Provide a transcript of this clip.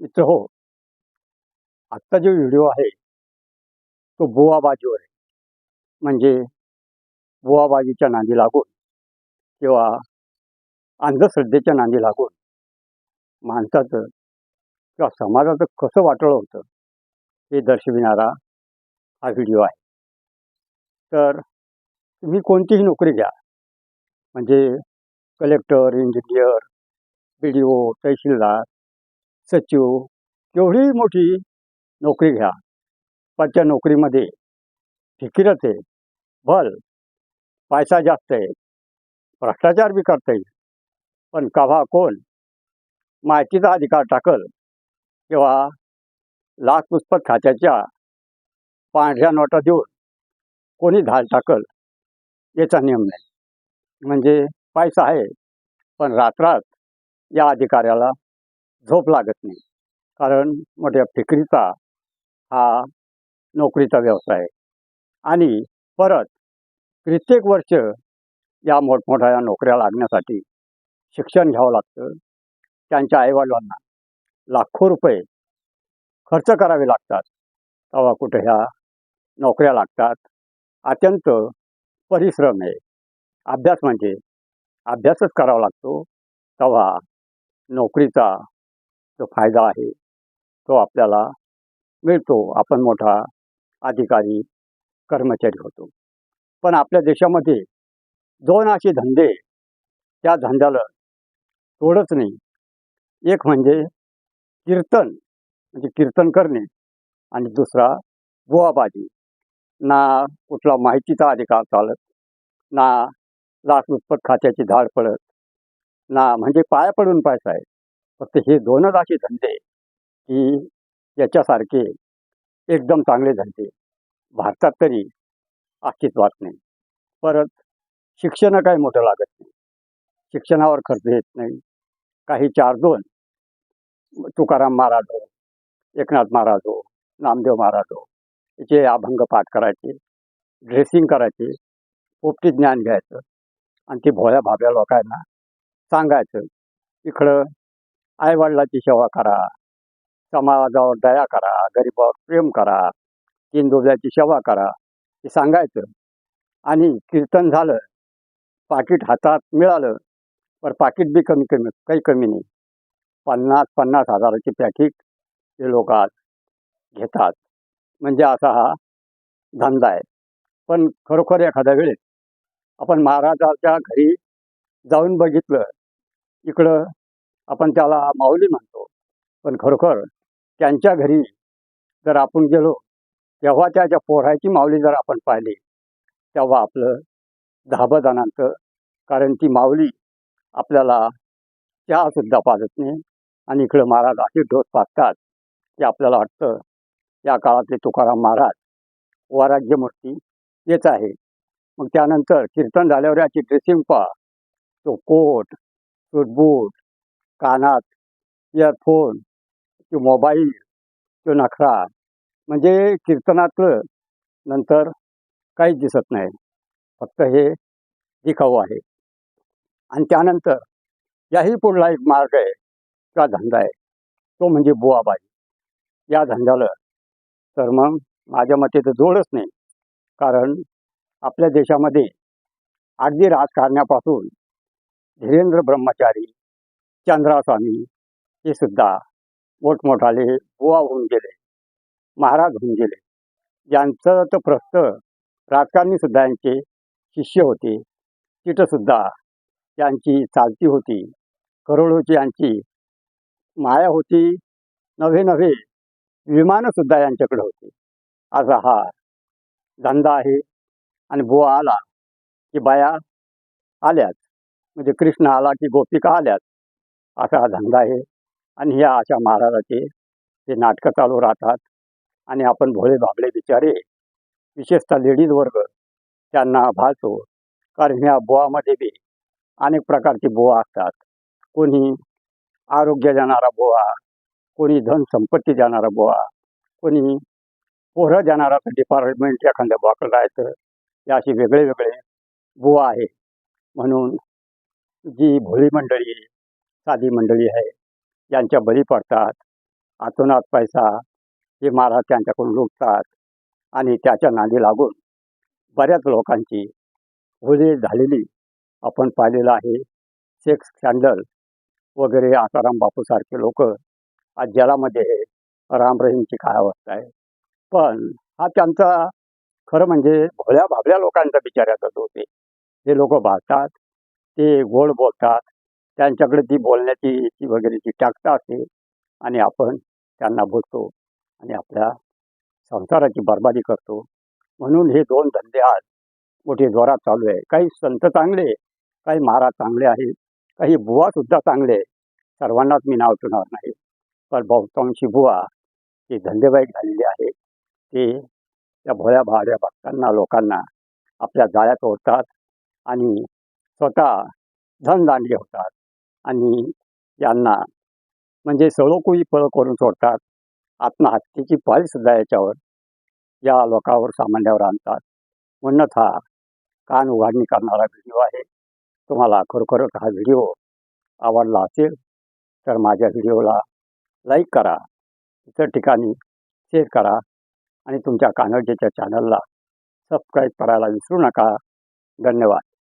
मित्र हो. आत्ता जो व्हिडिओ आहे तो बुवाबाजीवर आहे. म्हणजे बुवाबाजीच्या नांदी लागून किंवा अंधश्रद्धेच्या नांदी लागून माणसाचं किंवा समाजाचं कसं वाटलं होतं हे दर्शविणारा हा व्हिडिओ आहे. तर तुम्ही कोणतीही नोकरी घ्या. म्हणजे collector engineer B D O tehsildar सचिव केवढी मोठी नोकरी घ्या. पण त्या नोकरीमध्ये फिकीरच आहे. भल पैसा जास्त आहे. भ्रष्टाचार बी करता येईल. पण कव्हा कोण माहितीचा अधिकार टाकल किंवा लाचलुचपत खात्याच्या पांढऱ्या नोटा देऊन कोणी धाल टाकल याचा नियम नाही. म्हणजे पैसा आहे पण रात्रात या अधिकाऱ्याला झोप लागत नाही. कारण मोठ्या फिकरीचा हा नोकरीचा व्यवसाय आहे. आणि परत प्रत्येक वर्ष या मोठमोठ्या नोकऱ्या लागण्यासाठी शिक्षण घ्यावं लागतं. त्यांच्या आईवडिलांना लाखो रुपये खर्च करावे लागतात. तेव्हा कुठे ह्या नोकऱ्या लागतात. अत्यंत परिश्रम आहे. अभ्यास म्हणजे अभ्यासच करावा लागतो. तेव्हा नोकरीचा जो फायदा आहे तो आपल्याला मिळतो. आपण मोठा अधिकारी कर्मचारी होतो. पण आपल्या देशामध्ये दोन असे धंदे त्या धंद्याला तोडच नाही. एक म्हणजे कीर्तन म्हणजे कीर्तन करणे आणि दुसरा बुवाबाजी. ना कुठला माहितीचा अधिकार चालत ना लाचलुचपत खात्याची झाड पडत ना म्हणजे पाया पडून पैसा आहे. फक्त हे दोनच असे धंदे की याच्यासारखे एकदम चांगले धंदे. भारतात तरी अस्तित्वात नाही. परत शिक्षण काही मोठं लागत नाही. शिक्षणावर खर्च येत नाही. काही चार दोन तुकाराम महाराज हो एकनाथ महाराज हो नामदेव महाराज हो याचे अभंग पाठ करायचे ड्रेसिंग करायचे पोपटी ज्ञान घ्यायचं आणि ते भोळ्या भाब्या लोकांना सांगायचं इकडं आईवडिलाची सेवा करा समाजावर दया करा गरीबावर प्रेम करा तीन दुर्जाची सेवा करा हे सांगायचं. आणि कीर्तन झालं पाकिट हातात मिळालं पण पाकिट बी कमी कमी काही कमी नाही. पन्नास पन्नास हजाराची पॅकिट हे लोक आज घेतात. म्हणजे असा हा धंदा आहे. पण खरोखर एखाद्या वेळेस आपण महाराजाच्या घरी जाऊन बघितलं इकडं आपण त्याला माऊली म्हणतो. पण खरोखर त्यांच्या घरी जर आपण गेलो तेव्हा त्याच्या पोराची माऊली जर आपण पाहिली तेव्हा आपलं धाबं जाणतं कारण ती माऊली आपल्याला चहासुद्धा पाजत नाही आणि इकडं महाराज असे डोस पाजतात की आपल्याला वाटतं या काळातले तुकाराम महाराज वराज्यमूर्ती येत आहे मग त्यानंतर कीर्तन झाल्यावर याची ड्रेसिंग पा तो कोट सूटबूट कानात इयरफोन तो मोबाईल तो नखरा. म्हणजे कीर्तनातलं नंतर काहीच दिसत नाही. फक्त हे दिखाऊ आहे. आणि त्यानंतर याही पुढला एक मार्ग आहे किंवा धंदा आहे. तो म्हणजे बुवाबाई. या धंद्याला तर मग माझ्या मते तर जोडच नाही. कारण आपल्या देशामध्ये अगदी राजकारण्यापासून धीरेंद्र ब्रह्मचारी चंद्रास्वामी हे सुद्धा मोठमोठाले बुवा होऊन गेले महाराज होऊन गेले. यांचं तर प्रस्त राजकारणी सुद्धा यांचे शिष्य होते तिथं सुद्धा यांची चालती होती करोडोची यांची माया होती नवे नवे विमानंसुद्धा यांच्याकडे होते. असा हा धंदा आहे. आणि बुवा आला की बाया आल्यात. म्हणजे कृष्ण आला की गोपिका आल्यात. असा हा धंदा आहे. आणि ह्या अशा महाराजाचे हे नाटकं चालू राहतात आणि आपण भोळे भाबळे बिचारे विशेषतः लेडीज वर्ग त्यांना भासतो कारण ह्या बुवामध्ये बी अनेक प्रकारचे बुवा असतात. कोणी आरोग्य जाणारा बुवा कोणी धन संपत्ती जाणारा बुवा कोणी पोरं जाणारा डिपार्टमेंट एखाद्या बुवाकडे राहायचं हे असे वेगळे वेगळे बुवा आहे म्हणून जी भोळी मंडळी साधी मंडळी आहे. यांच्या बळी पडतात. आतोनात पैसा हे महाराज त्यांच्याकडून लुटतात आणि त्याच्या नादी लागून बऱ्याच लोकांची होळी झालेली आपण पाहिलेलं आहे. सेक्स स्कॅन्डल वगैरे आसाराम बापूसारखे लोक आज जलामध्ये राम रहीमची काय अवस्था आहे. पण हा त्यांचा खरं म्हणजे भोळ्या भाबल्या लोकांचा विचारात होते हे लोक भासतात ते गोड बोलतात त्यांच्याकडे ती बोलण्याची ती वगैरेची टाकता असते आणि आपण त्यांना बोलतो आणि आपल्या संसाराची बरबादी करतो. म्हणून हे दोन धंदे आज मोठे जोरात चालू आहे. काही संत चांगले काही महाराज चांगले आहेत काही बुवा सुद्धा चांगले आहे. सर्वांनाच मी नाव ठेवणार नाही. पण बहुतांशी बुवा हे धंदेवाईक झालेले आहे ते त्या भोळ्या भाड्या भक्तांना लोकांना आपल्या जाळ्यात ओढतात आणि स्वतः धनदांडगे होतात. आणि यांना म्हणजे सळोकुई पळ करून सोडतात. आत्महत्येची पाळीसुद्धा याच्यावर या लोकांवर सामान्यावर आणतात. म्हणूनच हा कान उघडणी करणारा व्हिडिओ आहे. तुम्हाला खरोखरच हा व्हिडिओ आवडला असेल तर माझ्या व्हिडिओला लाईक करा. इतर ठिकाणी शेअर करा आणि तुमच्या कानडजेच्या चॅनलला सबस्क्राईब करायला विसरू नका. धन्यवाद.